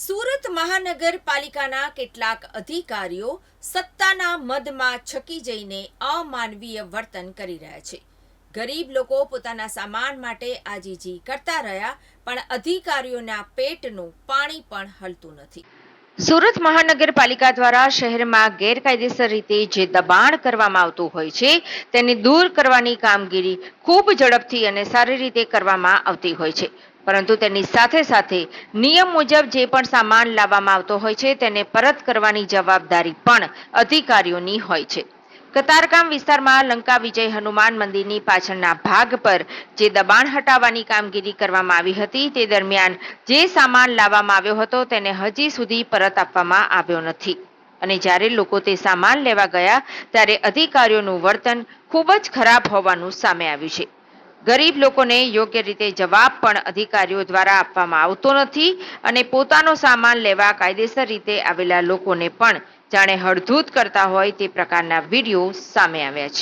સુરત મહાનગરપાલિકાના કેટલાક અધિકારીઓ સત્તાના મદમાં છકી જઈને અમાનવીય વર્તન કરી રહ્યા છે. ગરીબ લોકો પોતાના સામાન માટે આજીજી કરતા રહ્યા, પણ અધિકારીઓના પેટનું પાણી પણ હલતું નથી. સુરત મહાનગરપાલિકા દ્વારા શહેરમાં ગેરકાયદેસર રીતે જે દબાણ કરવામાં આવતું હોય છે, તેને દૂર કરવાની કામગીરી ખૂબ ઝડપથી અને સારી રીતે કરવામાં આવતી હોય છે. પરંતુ તેની સાથે સાથે નિયમ મુજબ જે પણ સામાન લાવવામાં આવતો હોય છે, તેને પરત કરવાની જવાબદારી પણ અધિકારીઓની હોય છે. કતારકામ વિસ્તારમાં લંકા વિજય હનુમાન મંદિરની પાછળના ભાગ પર જે દબાણ હટાવવાની કામગીરી કરવામાં આવી હતી, તે દરમિયાન જે સામાન લાવવામાં આવ્યો હતો, તેને હજી સુધી પરત આપવામાં આવ્યો નથી. અને જ્યારે લોકો તે સામાન લેવા ગયા, ત્યારે અધિકારીઓનું વર્તન ખૂબ જ ખરાબ હોવાનું સામે આવ્યું છે. ગરીબ લોકોને યોગ્ય રીતે જવાબ પણ અધિકારીઓ દ્વારા આપવામાં આવતો નથી અને પોતાનો સામાન લેવા કાયદેસર રીતે આવેલા લોકોને પણ જાણે હળધૂત કરતા હોય તે પ્રકારના વીડિયો સામે આવ્યા છે.